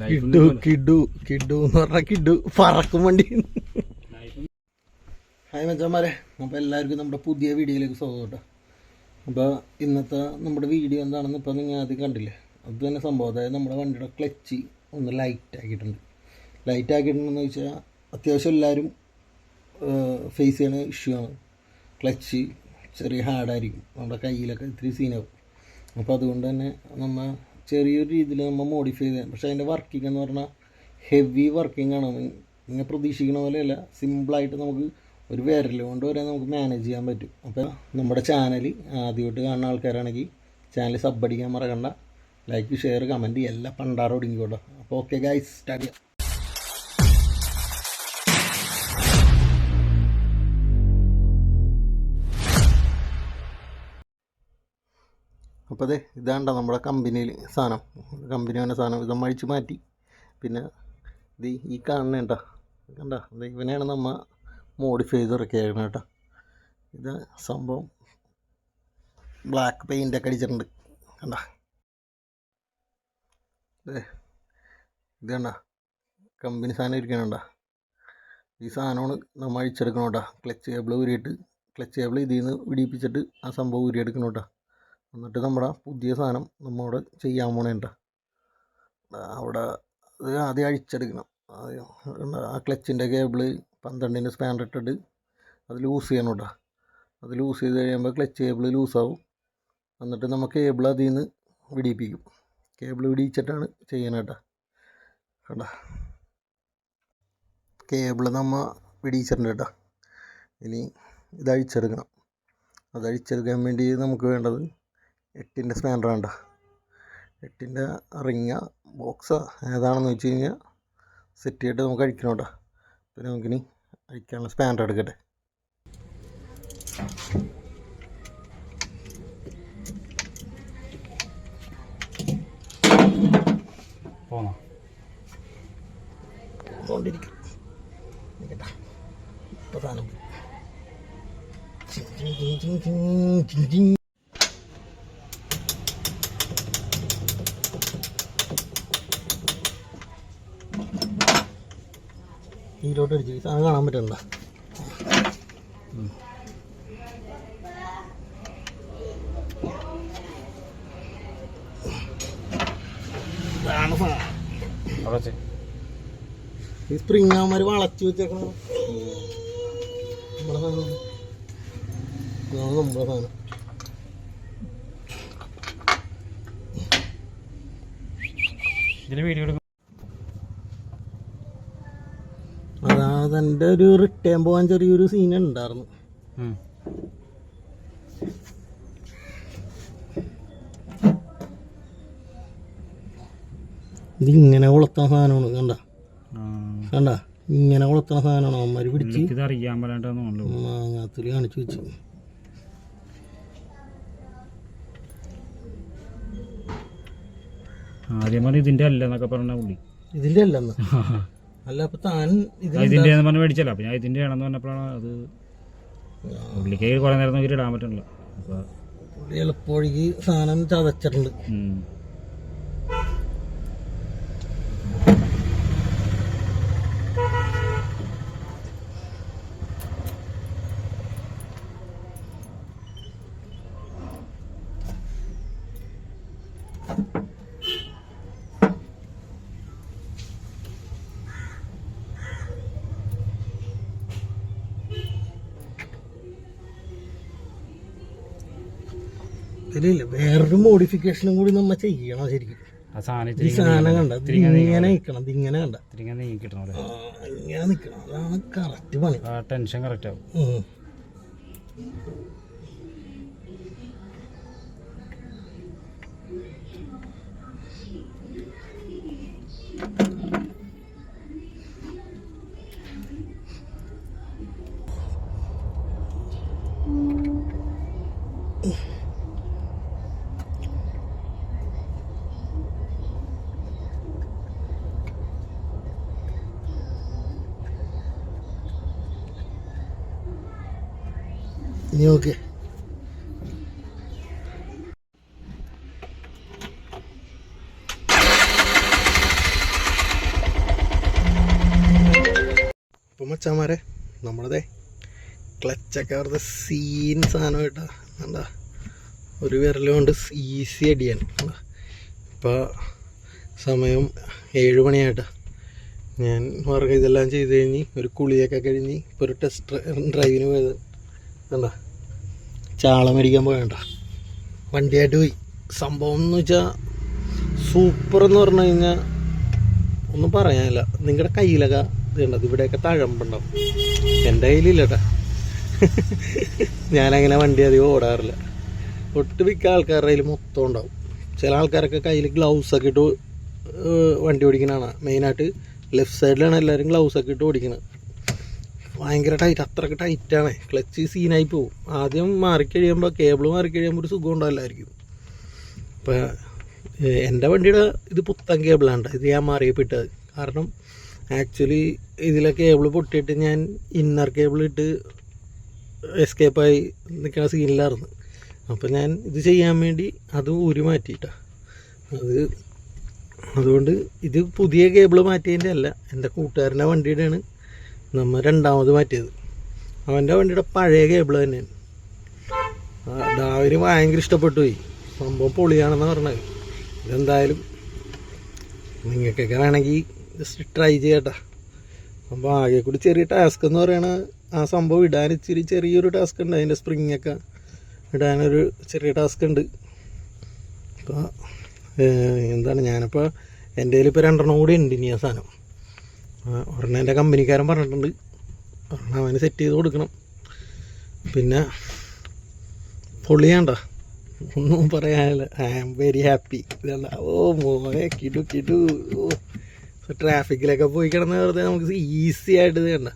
കിഡു കിഡു കിഡു എന്ന് പറഞ്ഞ കിഡു പറക്കും വണ്ടി. ഹായ് മച്ചന്മാരെ അപ്പോൾ എല്ലാവർക്കും നമ്മുടെ പുതിയ വീഡിയോയിലേക്ക് സ്വാഗതം കേട്ടോ. അപ്പോൾ ഇന്നത്തെ നമ്മുടെ വീഡിയോ എന്താണെന്ന് ഇപ്പോൾ നിങ്ങൾ ആദ്യം കണ്ടില്ലേ? അത് തന്നെ സംഭവം. അതായത് നമ്മുടെ വണ്ടിയുടെ ക്ലച്ച് ഒന്ന് ലൈറ്റ് ആക്കിയിട്ടുണ്ട്. ലൈറ്റ് ആക്കിയിട്ടുണ്ടെന്ന് വെച്ചാൽ അത്യാവശ്യം എല്ലാവരും ഫേസ് ചെയ്യണ ഇഷ്യൂ ആണ്. ക്ലച്ച് ചെറിയ ഹാർഡായിരിക്കും നമ്മുടെ കയ്യിലൊക്കെ ഇത്തിരി സീനാവും അപ്പോൾ അതുകൊണ്ട് തന്നെ നമ്മൾ ചെറിയൊരു രീതിയിൽ നമ്മൾ മോഡിഫൈ ചെയ്യാം പക്ഷേ അതിന്റെ വർക്കിംഗ് എന്ന് പറഞ്ഞാൽ ഹെവി വർക്കിംഗ് ആണ്. നിങ്ങൾ പ്രതീക്ഷിക്കുന്ന പോലെയല്ല. സിമ്പിളായിട്ട് നമുക്ക് ഒരു വിരൽ കൊണ്ട് വരെ നമുക്ക് മാനേജ് ചെയ്യാൻ പറ്റും. അപ്പോൾ നമ്മുടെ ചാനൽ ആദ്യമായിട്ട് കാണുന്ന ആൾക്കാരാണെങ്കിൽ ചാനൽ സബ് അടിക്കാൻ മറക്കണ്ട. ലൈക്ക് ഷെയർ കമന്റ് എല്ലാം പണ്ടാറ് ഒടുങ്ങിക്കോട്ടെ അപ്പോൾ ഓക്കെ ഗൈസ് സ്റ്റാർട്ട് ചെയ്യാം. അപ്പോൾ അതെ ഇതാണ്ട നമ്മുടെ കമ്പനിയിൽ സാധനം. കമ്പനി വന്ന സാധനം ഇത് അഴിച്ച് മാറ്റി. പിന്നെ ഇത് ഈ കേട്ടോ കണ്ട? ഇവനെയാണ് നമ്മൾ മോഡിഫൈ ചെയ്ത് ഇറക്കിയായിരുന്നു കേട്ടോ. ഇത് സംഭവം. ബ്ലാക്ക് പെയിന്റൊക്കെ അടിച്ചിട്ടുണ്ട്. കണ്ട? അതെ ഇത് കണ്ട? കമ്പനി സാധനം ഇരിക്കണണ്ട ഈ സാധനമാണ് നമ്മൾ അഴിച്ചെടുക്കണം കേട്ടോ. ക്ലച്ച് കേബിൾ ഊരിയിട്ട് ക്ലച്ച് കേബിൾ ഇതിൽ നിന്ന് വിടിപ്പിച്ചിട്ട് ആ സംഭവം ഊരിയെടുക്കണം കേട്ടോ. എന്നിട്ട് നമ്മുടെ പുതിയ സാധനം നമ്മോട് ചെയ്യാൻ പോണേണ്ട. അവിടെ അത് ആദ്യം അഴിച്ചെടുക്കണം. ആ ക്ലച്ചിന്റെ കേബിൾ പന്ത്രണ്ടിന്റെ സ്പാനർ ഇട്ടിട്ട് അത് ലൂസ് ചെയ്യണം കേട്ടോ. അത് ലൂസ് ചെയ്ത് കഴിയുമ്പോൾ ക്ലച്ച് കേബിൾ ലൂസാവും. എന്നിട്ട് നമ്മൾ കേബിൾ അതിൽ നിന്ന് വിടിയിപ്പിക്കും. കേബിൾ വിടിയിച്ചിട്ടാണ് ചെയ്യണം കേട്ടോ. കേട്ടോ കേബിൾ നമ്മൾ വിടിയിച്ചിട്ടുണ്ട് കേട്ടോ. ഇനി ഇത് അഴിച്ചെടുക്കണം. അത് അഴിച്ചെടുക്കാൻ വേണ്ടി നമുക്ക് വേണ്ടത് എട്ടിന്റെ സ്പാനർ വേണ്ട എട്ടിന്റെ റിങ്ങ ബോക്സ് ഏതാണെന്ന് വെച്ച് കഴിഞ്ഞാൽ സെറ്റ് ചെയ്തിട്ട് നമുക്ക് അഴിക്കണം കേട്ടോ. പിന്നെ നമുക്കിനി അഴിക്കാനുള്ള സ്പാനർ എടുക്കട്ടെ. പോന്നോ? കൊണ്ടിരിക്കും ഇപ്പോൾ സാധനം ഇതിലോട്ട് ഒരു ഈ സാധനം കാണാൻ പറ്റുന്ന ഈ സ്പ്രിങ് അവന്മാർ വളച്ച് വെച്ചേക്കണ? നമ്മുടെ സാധനം. നമ്മുടെ സാധനം. ഇതിന് വീഡിയോ എടുക്കും ഒരു റിട്ടേൺ പോകാൻ ചെറിയൊരു സീൻ ഉണ്ടായിരുന്നു. ഇത് ഇങ്ങനെ കൊളുത്താൻ സാധനമാണ് കണ്ട? കണ്ട? ഇങ്ങനെ കൊളുത്തണ സാധനമാണ് അമ്മമാര് പിടിച്ച്. മാങ്ങാത്തുലി കാണിച്ചു വെച്ച്. ആദ്യം പറഞ്ഞ ഇതിന്റെ അല്ലെന്നൊക്കെ പറഞ്ഞ പുള്ളി. ഇതിന്റെ അല്ലെന്ന്? അല്ല അപ്പൊ താൻ ഇതിന്റെ പറഞ്ഞ് മേടിച്ചല്ല. അപ്പൊ ഞാൻ ഇതിന്റെ ആണെന്ന് പറഞ്ഞപ്പോഴാണ് അത് പുള്ളിക്ക് കുറെ നേരം നോക്കിയിട്ട് ഇടാൻ പറ്റണല്ലോ. അപ്പൊ പുള്ളി എളുപ്പവഴിക്ക് സാധനം ചതച്ചിട്ടുണ്ട്. ഇതിലില്ല വേറൊരു മോഡിഫിക്കേഷനും കൂടി നമ്മ ചെയ്യണം ശരിക്കും. ഈ സാധനം കണ്ട? ഇങ്ങനെ ഇങ്ങനെ ഇങ്ങനെ കണ്ട? അതാണ് കറക്റ്റ് പണി. ആ ടെൻഷൻ കറക്റ്റ് ആവും. ഇനി ഓക്കെ മച്ചാമാരെ നമ്മളതേ ക്ലച്ചൊക്കെ അവരുടെ സീൻ സാധനം കേട്ടോ. എന്താ ഒരു വിരലുകൊണ്ട് ഈസി അടിയാൻ. ഇപ്പോൾ സമയം ഏഴ് മണിയായിട്ടോ. ഞാൻ വർക്ക് ഇതെല്ലാം ചെയ്ത് കഴിഞ്ഞ് ഒരു കുളിയൊക്കെ കഴിഞ്ഞ് ഇപ്പോൾ ഒരു ടെസ്റ്റ് ഡ്രൈവിന് പോയത്. എന്താ ചാള മേടിക്കാൻ പോയണ്ട. വണ്ടിയായിട്ട് പോയി. സംഭവം എന്ന് വെച്ചാൽ സൂപ്പർ എന്ന് പറഞ്ഞു കഴിഞ്ഞാൽ ഒന്നും പറയാനില്ല. നിങ്ങളുടെ കയ്യിലൊക്കെ ഇതുണ്ടത് ഇവിടെയൊക്കെ തഴമ്പുണ്ടാവും. എന്റെ കയ്യിലില്ലട്ടാ. ഞാനങ്ങനെ വണ്ടി അധികം ഓടാറില്ല. ഒട്ടുമിക്ക ആൾക്കാരുടെ കയ്യിൽ മൊത്തം ഉണ്ടാവും. ചില ആൾക്കാരൊക്കെ കയ്യിൽ ഗ്ലൗസ് ഒക്കെ ഇട്ട് വണ്ടി ഓടിക്കണതാണ് മെയിനായിട്ട് ലെഫ്റ്റ് സൈഡിലാണ് എല്ലാവരും ഗ്ലൗസ് ഒക്കെ ഇട്ട് ഓടിക്കുന്നത് ഭയങ്കര ടൈറ്റ് അത്രയ്ക്ക് ടൈറ്റാണ് ക്ലച്ച് സീനായി പോകും ആദ്യം മാറിക്കഴിയുമ്പോൾ കേബിൾ മാറിക്കഴിയുമ്പോൾ ഒരു സുഖം ഉണ്ടാവില്ലായിരിക്കും. ഇപ്പം എന്റെ വണ്ടിയുടെ ഇത് പുത്തൻ കേബിളാണ് ഇത് ഞാൻ മാറിയപ്പെട്ടത്. കാരണം ആക്ച്വലി ഇതിലെ കേബിൾ പൊട്ടിയിട്ട് ഞാൻ ഇന്നർ കേബിൾ ഇട്ട് എസ്കേപ്പായി നിൽക്കുന്ന സീനിലായിരുന്നു അപ്പോൾ ഞാൻ ഇത് ചെയ്യാൻ വേണ്ടി അത് ഊരി മാറ്റിയിട്ടാണ് അത് അതുകൊണ്ട് ഇത് പുതിയ കേബിൾ മാറ്റിയതിന്റെ അല്ല. എന്റെ കൂട്ടുകാരന്റെ വണ്ടിയുടെയാണ് നമ്മൾ രണ്ടാമത് മാറ്റിയത്. അവന്റെ വണ്ടിയുടെ പഴയ കേബിൾ തന്നെയാണ്. ഡാവിന് ഭയങ്കര ഇഷ്ടപ്പെട്ടു പോയി. സംഭവം പൊളിയാണെന്ന് പറഞ്ഞത്. ഇതെന്തായാലും നിങ്ങൾക്കൊക്കെ വേണമെങ്കിൽ ജസ്റ്റ് ട്രൈ ചെയ്യട്ടാ. അപ്പോൾ ആകെ കൂടി ചെറിയ ടാസ്ക് എന്ന് പറയണ ആ സംഭവം ഇടാൻ ഇച്ചിരി ചെറിയൊരു ടാസ്ക് ഉണ്ട്. അതിന്റെ സ്പ്രിങ് ഒക്കെ ഇടാനൊരു ചെറിയ ടാസ്ക് ഉണ്ട്. അപ്പോൾ എന്താണ്? ഞാനിപ്പോൾ എന്റെ കയ്യിൽ ഇപ്പോൾ രണ്ടെണ്ണം കൂടി ഉണ്ട് ഇനി ആ സാധനം. ഒരെണ്ണം എന്റെ കമ്പനിക്കാരൻ പറഞ്ഞിട്ടുണ്ട്. ഒരെണ്ണം അവന് സെറ്റ് ചെയ്ത് കൊടുക്കണം. പിന്നെ പൊളിയാണ്ട ഒന്നും പറയാനില്ല. ഐ ആം വെരി ഹാപ്പി ഓ മോനെ കിടു കിടു. ഓ ട്രാഫിക്കിലൊക്കെ പോയി കിടന്ന് വെറുതെ നമുക്ക് ഈസി ആയിട്ട് ഇത് കണ്ട?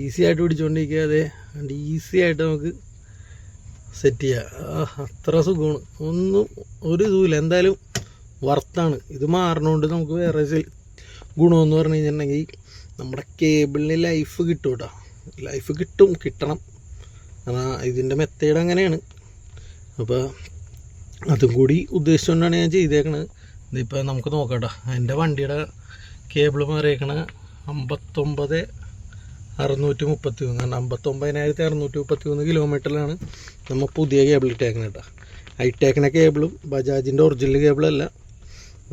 ഈസി ആയിട്ട് പിടിച്ചുകൊണ്ടിരിക്കാതെ അതെ ഈസി ആയിട്ട് നമുക്ക് സെറ്റ് ചെയ്യാം. അത്ര സുഖമാണ്. ഒന്നും ഒരു ഇതുമില്ല. എന്തായാലും വർത്താണ് ഇത് മാറണോണ്ട് നമുക്ക് വേറെ ഗുണമെന്ന് പറഞ്ഞു കഴിഞ്ഞിട്ടുണ്ടെങ്കിൽ നമ്മുടെ കേബിളിന് ലൈഫ് കിട്ടും കേട്ടോ ലൈഫ് കിട്ടും കിട്ടണം. കാരണം ഇതിന്റെ മെത്തേഡ് അങ്ങനെയാണ്. അപ്പോൾ അതും കൂടി ഉദ്ദേശിച്ചുകൊണ്ടാണ് ഞാൻ ചെയ്തേക്കണത്. ഇതിപ്പോൾ നമുക്ക് നോക്കാം എന്റെ വണ്ടിയുടെ കേബിൾ മാറിയേക്കണ അമ്പത്തൊമ്പത് അറുന്നൂറ്റി മുപ്പത്തി മൂന്ന് കാരണം അമ്പത്തൊമ്പതിനായിരത്തി അറുന്നൂറ്റി മുപ്പത്തി മൂന്ന് കിലോമീറ്ററിലാണ് നമ്മൾ പുതിയ കേബിൾ ഇട്ടേക്കണത് കേട്ടോ ടേക്കണ കേബിളും ബജാജിന്റെ ഒറിജിനൽ കേബിളല്ല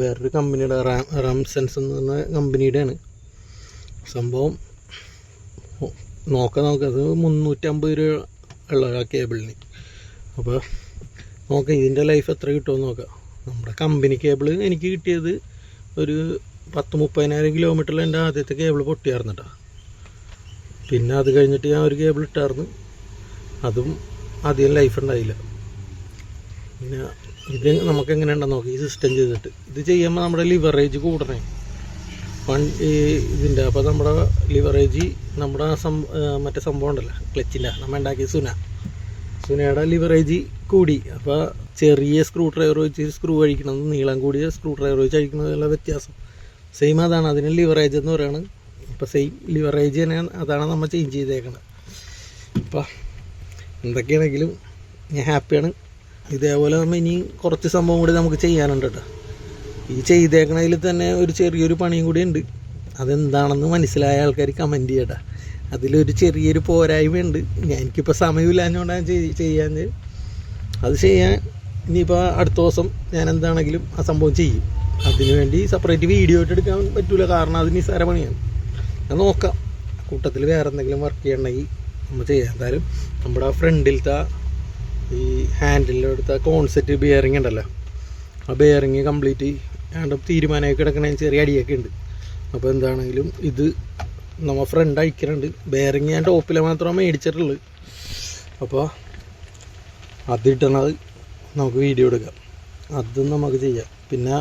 വേറൊരു കമ്പനിയുടെ റാം സെൻസ് എന്ന് പറഞ്ഞ കമ്പനിയുടെയാണ്. സംഭവം നോക്കാം നോക്കാം. അത് മുന്നൂറ്റമ്പത് രൂപ ഉള്ള ആ കേബിളിന്. അപ്പോൾ നോക്കാം ഇതിന്റെ ലൈഫ് എത്ര കിട്ടുമെന്ന് നോക്കാം. നമ്മുടെ കമ്പനി കേബിൾ എനിക്ക് കിട്ടിയത് ഒരു പത്ത് മുപ്പതിനായിരം കിലോമീറ്ററിൽ എന്റെ ആദ്യത്തെ കേബിൾ പൊട്ടിയായിരുന്നു കേട്ടോ പിന്നെ അത് കഴിഞ്ഞിട്ട് ഞാൻ ഒരു കേബിൾ ഇട്ടായിരുന്നു. അതും അധികം ലൈഫ് ഉണ്ടായില്ല. പിന്നെ ഇത് നമുക്ക് എങ്ങനെ ഉണ്ടെന്ന് നോക്കാം ഈ സിസ്റ്റം ചെയ്തിട്ട്. ഇത് ചെയ്യുമ്പോൾ നമ്മുടെ ലിവറേജ് കൂടണേ. വൺ ഈ ഇതിന്റെ അപ്പോൾ നമ്മുടെ ലിവറേജ് നമ്മുടെ സം മറ്റേ സംഭവം ഉണ്ടല്ലോ ക്ലച്ചിന്റെ നമ്മൾ ഉണ്ടാക്കിയ സുന. സുനയുടെ ലിവറേജ് കൂടി. അപ്പോൾ ചെറിയ സ്ക്രൂ ഡ്രൈവർ വെച്ച് സ്ക്രൂ അഴിക്കണത് നീളം കൂടിയ സ്ക്രൂ ഡ്രൈവർ വെച്ച് അഴിക്കണതിലുള്ള വ്യത്യാസം. സെയിം അതാണ് അതിന് ലിവറേജ് എന്ന് പറയുന്നത് അപ്പോൾ സെയിം ലിവറേജ് തന്നെ അതാണ് നമ്മൾ ചേഞ്ച് ചെയ്തേക്കുന്നത് അപ്പോൾ എന്തൊക്കെയാണെങ്കിലും ഞാൻ ഹാപ്പിയാണ് ഇതേപോലെ നമ്മൾ ഇനി കുറച്ച് സംഭവം കൂടി നമുക്ക് ചെയ്യാനുണ്ട് കേട്ടോ ഈ ചെയ്തേക്കണതിൽ തന്നെ ഒരു ചെറിയൊരു പണിയും കൂടി ഉണ്ട്. അതെന്താണെന്ന് മനസ്സിലായ ആൾക്കാർ കമന്റ് ചെയ്യട്ടാ അതിലൊരു ചെറിയൊരു പോരായ്മയുണ്ട്. ഞാൻ എനിക്കിപ്പോൾ സമയമില്ലാഞ്ഞുകൊണ്ടാണ് ചെയ്- ചെയ്യാൻ അത് ചെയ്യാൻ ഇനിയിപ്പോൾ അടുത്ത ദിവസം ഞാൻ എന്താണെങ്കിലും ആ സംഭവം ചെയ്യും. അതിനുവേണ്ടി സെപ്പറേറ്റ് വീഡിയോ ആയിട്ട് എടുക്കാൻ പറ്റൂല. കാരണം അത് നിസ്സാര പണിയാണ്. ഞാൻ നോക്കാം. കൂട്ടത്തിൽ വേറെ എന്തെങ്കിലും വർക്ക് ചെയ്യണമെങ്കിൽ നമ്മൾ ചെയ്യാം. എന്തായാലും നമ്മുടെ ഫ്രണ്ടിലത്തെ ഈ ഹാൻഡിലെടുത്ത കോൺസെറ്റ് ബിയറിങ് ഉണ്ടല്ലോ. ആ ബിയറിങ് കംപ്ലീറ്റ് ഏതാണ്ട് തീരുമാനമായി കിടക്കണ ചെറിയ അടിയൊക്കെ ഉണ്ട്. അപ്പോൾ എന്താണെങ്കിലും ഇത് നമ്മൾ ഫ്രണ്ട് അയക്കുന്നുണ്ട് ബെയറിങ് ഞാൻ ടോപ്പിൽ മാത്രമേ മേടിച്ചിട്ടുള്ളൂ. അപ്പോൾ അതിട്ടണത് നമുക്ക് വീഡിയോ എടുക്കാം. അതും നമുക്ക് ചെയ്യാം. പിന്നെ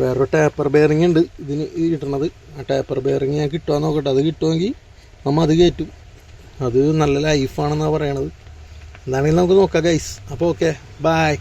വേറൊരു ടേപ്പർ ബെയറിങ് ഉണ്ട്. ഇതിന് കിട്ടണത് ആ ടേപ്പർ ബെയറിങ് ഞാൻ കിട്ടുമോ നോക്കട്ടെ. അത് കിട്ടുമെങ്കിൽ നമ്മൾ അത് കയറ്റും. അത് നല്ല ലൈഫാണെന്നാണ് പറയണത്. എന്താണെങ്കിലും നമുക്ക് നോക്കാം ഗൈസ് അപ്പോൾ ഓക്കെ ബായ്